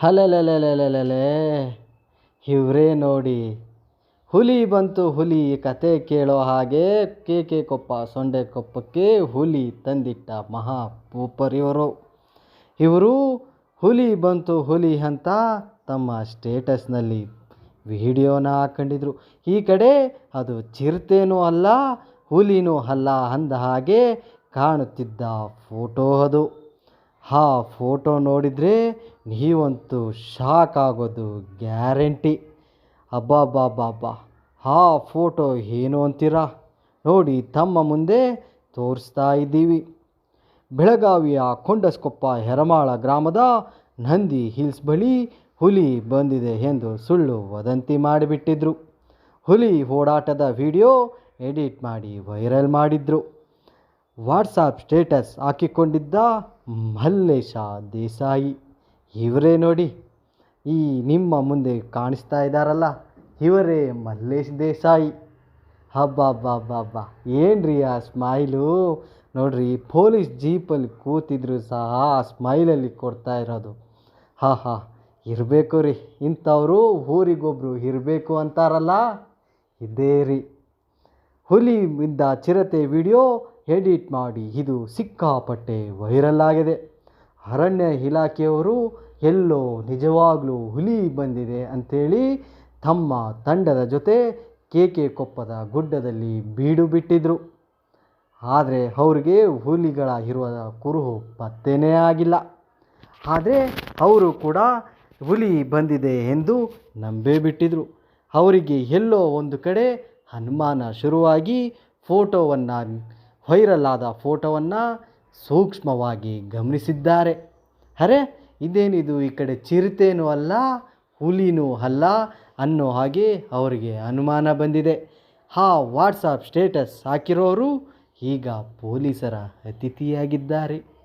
ಹಲಲಲಲಲಲೇ ಇವರೇ ನೋಡಿ ಹುಲಿ ಬಂತು ಹುಲಿ ಕತೆ ಕೇಳೋ ಹಾಗೆ ಕೇಕೆ ಕೊಪ್ಪ ಸೊಂಡೆ ಕೊಪ್ಪಕ್ಕೆ ಹುಲಿ ತಂದಿಟ್ಟ ಮಹಾ ಪೂಪರಿಯವರು ಇವರು ಹುಲಿ ಬಂತು ಹುಲಿ ಅಂತ ತಮ್ಮ ಸ್ಟೇಟಸ್ನಲ್ಲಿ ವಿಡಿಯೋನ ಹಾಕೊಂಡಿದ್ರು ಈ ಕಡೆ ಅದು ಚಿರತೆನೂ ಅಲ್ಲ ಹುಲಿನೂ ಅಲ್ಲ ಅಂದ ಹಾಗೆ ಕಾಣುತ್ತಿದ್ದ ಫೋಟೋ ಅದು ಆ ಫೋಟೋ ನೋಡಿದರೆ ನೀವಂತೂ ಶಾಕ್ ಆಗೋದು ಗ್ಯಾರಂಟಿ. ಅಬ್ಬಬ್ಬಬ್ಬಬ್ಬ ಆ ಫೋಟೋ ಏನು ಅಂತೀರಾ? ನೋಡಿ, ತಮ್ಮ ಮುಂದೆ ತೋರಿಸ್ತಾ ಇದ್ದೀವಿ. ಬೆಳಗಾವಿಯ ಕೊಂಡಸ್ಕೊಪ್ಪ ಹೆರಮಾಳ ಗ್ರಾಮದ ನಂದಿ ಹಿಲ್ಸ್ ಬಳಿ ಹುಲಿ ಬಂದಿದೆ ಎಂದು ಸುಳ್ಳು ವದಂತಿ ಮಾಡಿಬಿಟ್ಟಿದ್ರು. ಹುಲಿ ಓಡಾಟದ ವಿಡಿಯೋ ಎಡಿಟ್ ಮಾಡಿ ವೈರಲ್ ಮಾಡಿದ್ರು. ವಾಟ್ಸಾಪ್ ಸ್ಟೇಟಸ್ ಹಾಕಿಕೊಂಡಿದ್ದ ಮಲ್ಲೇಶ ದೇಸಾಯಿ. ಇವರೇ ನೋಡಿ, ಈ ನಿಮ್ಮ ಮುಂದೆ ಕಾಣಿಸ್ತಾ ಇದ್ದಾರಲ್ಲ, ಇವರೇ ಮಲ್ಲೇಶ್ ದೇಸಾಯಿ. ಹಬ್ಬ ಹಬ್ಬ ಹಬ್ಬ ಹಬ್ಬ. ಏನ್ರಿ ಆ ಸ್ಮೈಲು? ನೋಡ್ರಿ, ಪೊಲೀಸ್ ಜೀಪಲ್ಲಿ ಕೂತಿದ್ರು ಸಹ ಆ ಸ್ಮೈಲಲ್ಲಿ ಕೊಡ್ತಾ ಇರೋದು. ಹಾ ಹಾ, ಇರಬೇಕು ರೀ. ಇಂಥವರು ಊರಿಗೊಬ್ಬರು ಇರಬೇಕು ಅಂತಾರಲ್ಲ? ಇದೇ ರೀ. ಹುಲಿ ಇದ್ದ ಚಿರತೆ ವಿಡಿಯೋ ಎಡಿಟ್ ಮಾಡಿ ಇದು ಸಿಕ್ಕಾಪಟ್ಟೆ ವೈರಲ್ ಆಗಿದೆ. ಅರಣ್ಯ ಇಲಾಖೆಯವರು ಎಲ್ಲೋ ನಿಜವಾಗಲೂ ಹುಲಿ ಬಂದಿದೆ ಅಂಥೇಳಿ ತಮ್ಮ ತಂಡದ ಜೊತೆ ಕೇಕೆ ಕೊಪ್ಪದ ಗುಡ್ಡದಲ್ಲಿ ಬೀಡು ಬಿಟ್ಟಿದ್ರು. ಆದರೆ ಅವರಿಗೆ ಹುಲಿಗಳ ಇರುವ ಕುರುಹು ಪತ್ತೇನೇ ಆಗಿಲ್ಲ. ಆದರೆ ಅವರು ಕೂಡ ಹುಲಿ ಬಂದಿದೆ ಎಂದು ನಂಬೇ ಬಿಟ್ಟಿದ್ರು. ಅವರಿಗೆ ಎಲ್ಲೋ ಒಂದು ಕಡೆ ಅನುಮಾನ ಶುರುವಾಗಿ ಫೋಟೋವನ್ನು ವೈರಲ್ ಆದ ಫೋಟೋವನ್ನು ಸೂಕ್ಷ್ಮವಾಗಿ ಗಮನಿಸಿದ್ದಾರೆ. ಅರೆ, ಇದೇನಿದು ಈ ಕಡೆ ಚಿರತೆನೂ ಅಲ್ಲ, ಹುಲಿನೂ ಅಲ್ಲ ಅನ್ನೋ ಹಾಗೆ ಅವರಿಗೆ ಅನುಮಾನ ಬಂದಿದೆ. ಆ ವಾಟ್ಸಾಪ್ ಸ್ಟೇಟಸ್ ಹಾಕಿರೋರು ಈಗ ಪೊಲೀಸರ ಅತಿಥಿಯಾಗಿದ್ದಾರೆ.